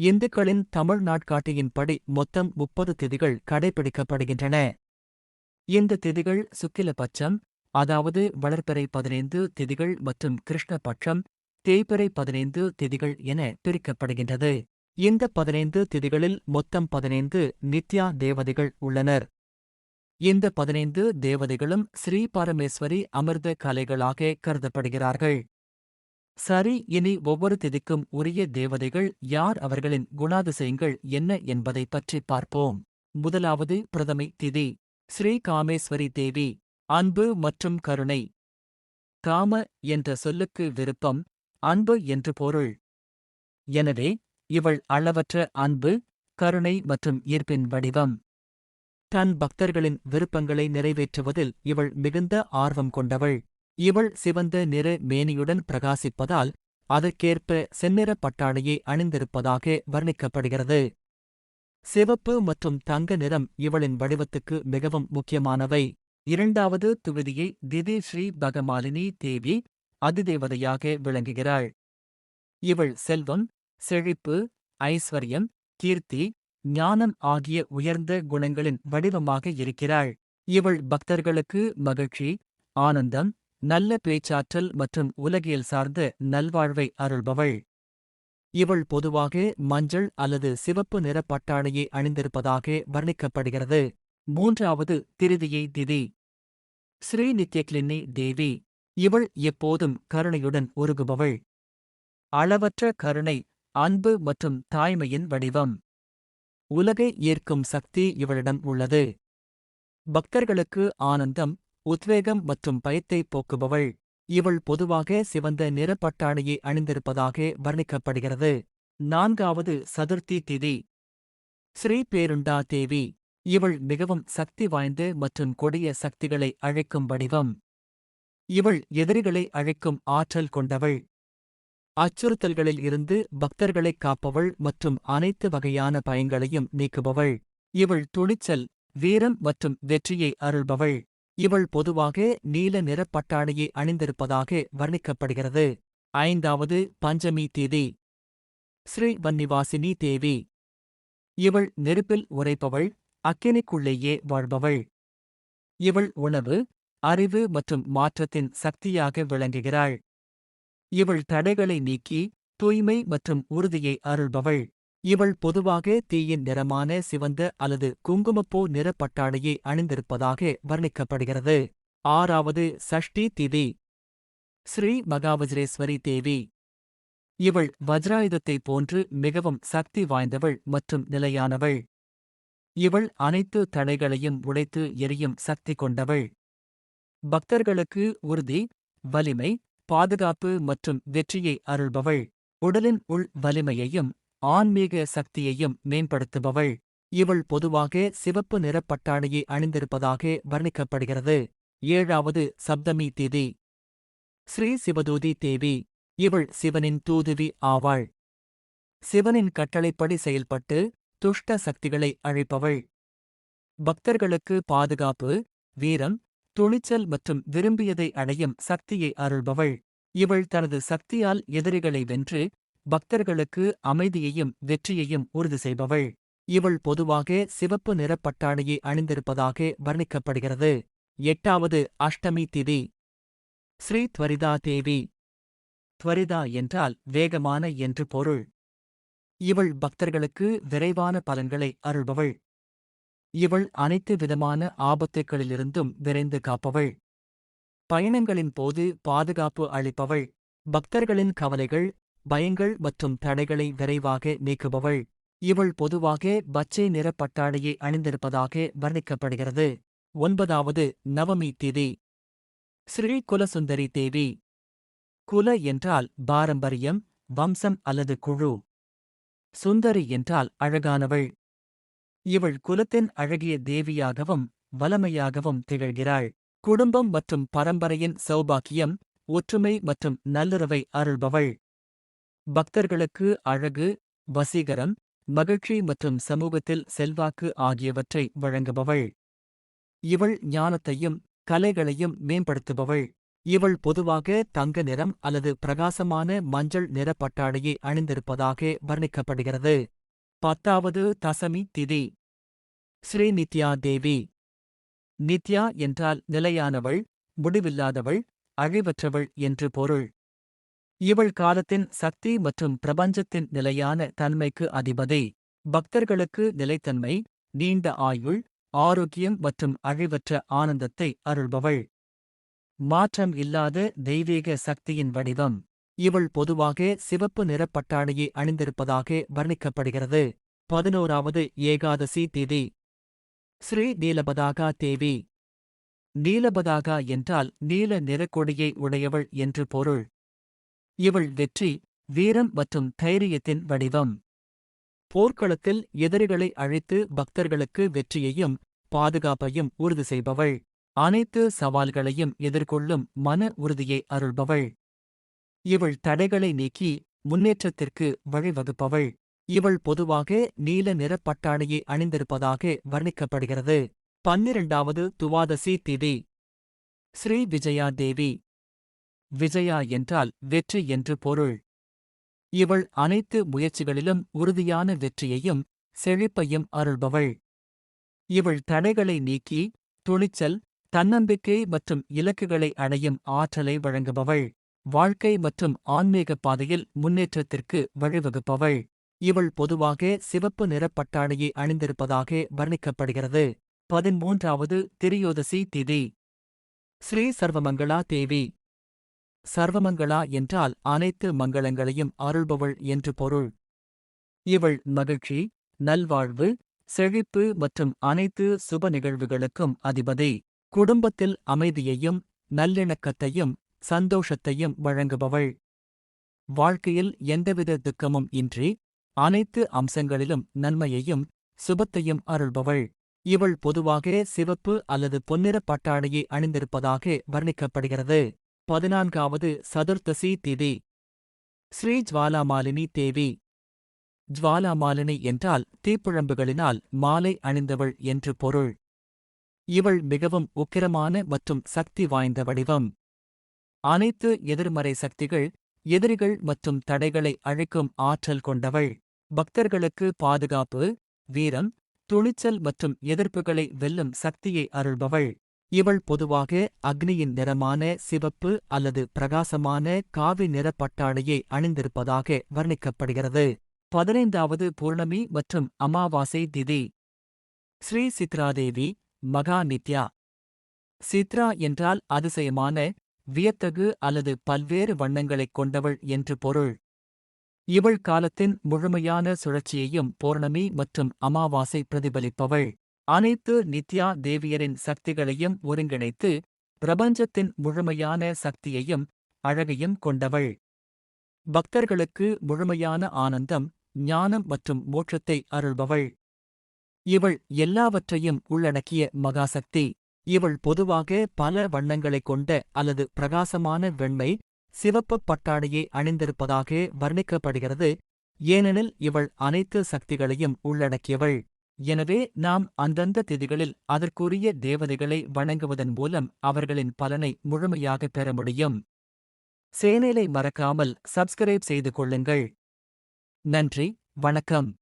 இந்துக்களின் தமிழ் நாட்காட்டியின்படி மொத்தம் முப்பது திதிகள் கடைபிடிக்கப்படுகின்றன இந்த திதிகள் சுக்கிலபட்சம் அதாவது வளர்பிறை பதினைந்து திதிகள் மற்றும் கிருஷ்ணபட்சம் தேய்பிறை பதினைந்து திதிகள் என பிரிக்கப்படுகின்றது. இந்த பதினைந்து திதிகளில் மொத்தம் பதினைந்து நித்யா தேவதைகள் உள்ளனர். இந்த பதினைந்து தேவதைகளும் ஸ்ரீ பரமேஸ்வரி அமிர்த கலைகளாக கருதப்படுகிறார்கள். சரி இனி ஒவ்வொரு திதிக்கும் உரிய தேவதைகள் யார் அவர்களின் குணாதிசயங்கள் என்ன என்பதை பற்றி பார்ப்போம். முதலாவது பிரதமை திதி ஸ்ரீ காமேஸ்வரி தேவி அன்பு மற்றும் கருணை. காம என்ற சொல்லுக்கு விருப்பம் அன்பு என்று பொருள். எனவே இவள் அளவற்ற அன்பு கருணை மற்றும் ஈர்ப்பின் வடிவம். தன் பக்தர்களின் விருப்பங்களை நிறைவேற்றுவதில் இவள் மிகுந்த ஆர்வம் கொண்டவள். இவள் சிவந்த நிற மேனியுடன் பிரகாசிப்பதால் அதற்கேற்ப செந்நிற பட்டாளையை அணிந்திருப்பதாக வர்ணிக்கப்படுகிறது. சிவப்பு மற்றும் தங்க நிறம் இவளின் வடிவத்துக்கு மிகவும் முக்கியமானவை. இரண்டாவது துவிதியை திதி ஸ்ரீ பகமாலினி தேவி அதிதேவதையாக விளங்குகிறாள். இவள் செல்வம் செழிப்பு ஐஸ்வர்யம் கீர்த்தி ஞானம் ஆகிய உயர்ந்த குணங்களின் வடிவமாக இருக்கிறாள். இவள் பக்தர்களுக்கு மகிழ்ச்சி ஆனந்தம் நல்ல பேச்சாற்றல் மற்றும் உலகியல் சார்ந்த நல்வாழ்வை அருள்பவள். இவள் பொதுவாக மஞ்சள் அல்லது சிவப்பு நிற பட்டாணியை அணிந்திருப்பதாக வர்ணிக்கப்படுகிறது. மூன்றாவது திருதியை திதி. ஸ்ரீநித்யக்லினி தேவி. இவள் எப்போதும் கருணையுடன் உருகுபவள். அளவற்ற கருணை அன்பு மற்றும் தாய்மையின் வடிவம். உலகை ஈர்க்கும் சக்தி இவளிடம் உள்ளது. பக்தர்களுக்கு ஆனந்தம் உத்வேகம் மற்றும் பயத்தை போக்குபவள். இவள் பொதுவாக சிவந்த நிறப்பட்டாடையை அணிந்திருப்பதாக வர்ணிக்கப்படுகிறது. நான்காவது சதுர்த்தி திதி. ஸ்ரீ பேருண்டா தேவி. இவள் மிகவும் சக்தி வாய்ந்த மற்றும் கொடிய சக்திகளை அழைக்கும் வடிவம். இவள் எதிரிகளை அழைக்கும் ஆற்றல் கொண்டவள். அச்சுறுத்தல்களில் இருந்து பக்தர்களைக் காப்பவள் மற்றும் அனைத்து வகையான பயங்களையும் நீக்குபவள். இவள் துணிச்சல் வீரம் மற்றும் வெற்றியை அருள்பவள். இவள் பொதுவாக நீல நிறப்பட்டாடையை அணிந்திருப்பதாக வர்ணிக்கப்படுகிறது. ஐந்தாவது பஞ்சமி தேதி. ஸ்ரீ வன்னிவாசினி தேவி. இவள் நெருப்பில் உரைப்பவள் அக்கினிக்குள்ளேயே வாழ்பவள். இவள் உணவு அறிவு மற்றும் மாற்றத்தின் சக்தியாக விளங்குகிறாள். இவள் தடைகளை நீக்கி தூய்மை மற்றும் உறுதியை அருள்பவள். இவள் பொதுவாக தீயின் நிறமான சிவந்த அல்லது குங்குமப்பூ நிறப்பட்டாடையை அணிந்திருப்பதாக வர்ணிக்கப்படுகிறது. ஆறாவது சஷ்டி திதி. ஸ்ரீ மகாவஜ்ரேஸ்வரி தேவி. இவள் வஜ்ராயுதத்தை போன்று மிகவும் சக்தி வாய்ந்தவள் மற்றும் நிலையானவள். இவள் அனைத்து தடைகளையும் உடைத்து எரியும் சக்தி கொண்டவள். பக்தர்களுக்கு உறுதி வலிமை பாதுகாப்பு மற்றும் வெற்றியை அருள்பவள். உடலின் உள் வலிமையையும் ஆன்மீக சக்தியையும் மேம்படுத்துபவள். இவள் பொதுவாக சிவப்பு நிறப்பட்டாணியை அணிந்திருப்பதாக வர்ணிக்கப்படுகிறது. ஏழாவது சப்தமி திதி ஸ்ரீ சிவதூதி தேவி. இவள் சிவனின் தூதுவி ஆவாள். சிவனின் கட்டளைப்படி செயல்பட்டு துஷ்ட சக்திகளை அழைப்பவள். பக்தர்களுக்கு பாதுகாப்பு வீரம் துணிச்சல் மற்றும் விரும்பியதை அடையும் சக்தியை அருள்பவள். இவள் தனது சக்தியால் எதிரிகளை வென்று பக்தர்களுக்கு அமைதியையும் வெற்றியையும் உறுதி செய்பவள். இவள் பொதுவாக சிவப்பு நிறப்பட்டாடையை அணிந்திருப்பதாக வர்ணிக்கப்படுகிறது. எட்டாவது அஷ்டமி திதி. ஸ்ரீ துவரிதா தேவி. துவரிதா என்றால் வேகமான என்று பொருள். இவள் பக்தர்களுக்கு விரைவான பலன்களை அருள்பவள். இவள் அனைத்து விதமான ஆபத்துக்களிலிருந்தும் விரைந்து காப்பவள். பயணங்களின் போது பாதுகாப்பு அளிப்பவள். பக்தர்களின் கவலைகள் பயங்கள் மற்றும் தடைகளை விரைவாக நீக்குபவள். இவள் பொதுவாக பச்சை நிறப்பட்டாடையை அணிந்திருப்பதாக வர்ணிக்கப்படுகிறது. ஒன்பதாவது நவமி திதி. ஸ்ரீ குலசுந்தரி தேவி. குல என்றால் பாரம்பரியம் வம்சம் அல்லது குழு. சுந்தரி என்றால் அழகானவள். இவள் குலத்தின் அழகிய தேவியாகவும் வலமையாகவும் திகழ்கிறாள். குடும்பம் மற்றும் பரம்பரையின் சௌபாக்கியம் ஒற்றுமை மற்றும் நல்லுறவை அருள்பவள். பக்தர்களுக்கு அழகு வசீகரம் மகிழ்ச்சி மற்றும் சமூகத்தில் செல்வாக்கு ஆகியவற்றை வழங்குபவள். இவள் ஞானத்தையும் கலைகளையும் மேம்படுத்துபவள். இவள் பொதுவாக தங்க நிறம் அல்லது பிரகாசமான மஞ்சள் நிற பட்டாடையை அணிந்திருப்பதாக வர்ணிக்கப்படுகிறது. பத்தாவது தசமி திதி. ஸ்ரீ நித்யா தேவி. நித்யா என்றால் நிலையானவள் முடிவில்லாதவள் அழிவற்றவள் என்று பொருள். இவள் காலத்தின் சக்தி மற்றும் பிரபஞ்சத்தின் நிலையான தன்மைக்கு அதிபதி. பக்தர்களுக்கு நிலைத்தன்மை நீண்ட ஆயுள் ஆரோக்கியம் மற்றும் அழிவற்ற ஆனந்தத்தை அருள்பவள். மாற்றம் இல்லாத தெய்வீக சக்தியின் வடிவம். இவள் பொதுவாக சிவப்பு நிறப்பட்டாணியை அணிந்திருப்பதாக வர்ணிக்கப்படுகிறது. பதினோராவது ஏகாதசி திதி. ஸ்ரீ நீலபதாகா தேவி. நீலபதாகா என்றால் நீல நிறக்கொடியை உடையவள் என்று பொருள். இவள் வெற்றி வீரம் மற்றும் தைரியத்தின் வடிவம். போர்க்களத்தில் எதிரிகளை அழித்து பக்தர்களுக்கு வெற்றியையும் பாதுகாப்பையும் உறுதி செய்பவள். அனைத்து சவால்களையும் எதிர்கொள்ளும் மன உறுதியை அருள்பவள். இவள் தடைகளை நீக்கி முன்னேற்றத்திற்கு வழிவகுப்பவள். இவள் பொதுவாக நீல நிற பட்டாணியை அணிந்திருப்பதாக வர்ணிக்கப்படுகிறது. பன்னிரண்டாவது துவாதசி திதி. ஸ்ரீ விஜயா தேவி விஜயா என்றால் வெற்றி என்று பொருள். இவள் அனைத்து முயற்சிகளிலும் உறுதியான வெற்றியையும் செழிப்பையும் அருள்பவள். இவள் தடைகளை நீக்கி துணிச்சல் தன்னம்பிக்கை மற்றும் இலக்குகளை அடையும் ஆற்றலை வழங்குபவள். வாழ்க்கை மற்றும் ஆன்மீக பாதையில் முன்னேற்றத்திற்கு வழிவகுப்பவள். இவள் பொதுவாக சிவப்பு நிறப்பட்டாடையை அணிந்திருப்பதாக வர்ணிக்கப்படுகிறது. பதிமூன்றாவது திரியோதசி திதி. ஸ்ரீ சர்வமங்களா தேவி. சர்வமங்களா என்றால் அனைத்து மங்களங்களையும் அருள்பவள் என்று பொருள். இவள் மகிழ்ச்சி நல்வாழ்வு செழிப்பு மற்றும் அனைத்து சுப நிகழ்வுகளுக்கும் அதிபதி. குடும்பத்தில் அமைதியையும் நல்லிணக்கத்தையும் சந்தோஷத்தையும் வழங்குபவள். வாழ்க்கையில் எந்தவித துக்கமும் இன்றி அனைத்து அம்சங்களிலும் நன்மையையும் சுபத்தையும் அருள்பவள். இவள் பொதுவாக சிவப்பு அல்லது பொன்னிற பட்டாடையை அணிந்திருப்பதாக வர்ணிக்கப்படுகிறது. பதினான்காவது சதுர்த்தசி திதி. ஸ்ரீ ஜுவாலாமாலினி தேவி. ஜுவாலாமாலினி என்றால் தீப்புழம்புகளினால் மாலை அணிந்தவள் என்று பொருள். இவள் மிகவும் உக்கிரமான மற்றும் சக்தி வாய்ந்த வடிவம். அனைத்து எதிர்மறை சக்திகள் எதிரிகள் மற்றும் தடைகளை அழைக்கும் ஆற்றல் கொண்டவள். பக்தர்களுக்கு பாதுகாப்பு வீரம் துணிச்சல் மற்றும் எதிர்ப்புகளை வெல்லும் சக்தியை அருள்பவள். இவள் பொதுவாக அக்னியின் நிறமான சிவப்பு அல்லது பிரகாசமான காவி நிற பட்டாளையை அணிந்திருப்பதாக வர்ணிக்கப்படுகிறது. பதினைந்தாவது பூர்ணமி மற்றும் அமாவாசை திதி. ஸ்ரீ சித்ராதேவி மகா நித்யா. சித்ரா என்றால் அதிசயமான வியத்தகு அல்லது பல்வேறு வண்ணங்களைக் கொண்டவள் என்று பொருள். இவள் காலத்தின் முழுமையான சுழற்சியையும் பௌர்ணமி மற்றும் அமாவாசை பிரதிபலிப்பவள். அனைத்து நித்யா தேவியரின் சக்திகளையும் ஒருங்கிணைத்து பிரபஞ்சத்தின் முழுமையான சக்தியையும் அழகையும் கொண்டவள். பக்தர்களுக்கு முழுமையான ஆனந்தம் ஞானம் மற்றும் மோட்சத்தை அருள்பவள். இவள் எல்லாவற்றையும் உள்ளடக்கிய மகாசக்தி. இவள் பொதுவாக பல வண்ணங்களைக் கொண்ட அல்லது பிரகாசமான வெண்மை சிவப்பு பட்டாடையை அணிந்திருப்பதாக வர்ணிக்கப்படுகிறது. ஏனெனில் இவள் அனைத்து சக்திகளையும் உள்ளடக்கியவள். எனவே நாம் அந்தந்த திதிகளில் அதற்குரிய தேவதைகளை வணங்குவதன் மூலம் அவர்களின் பலனை முழுமையாக பெற முடியும். சேனலை மறக்காமல் சப்ஸ்கிரைப் செய்து கொள்ளுங்கள். நன்றி வணக்கம்.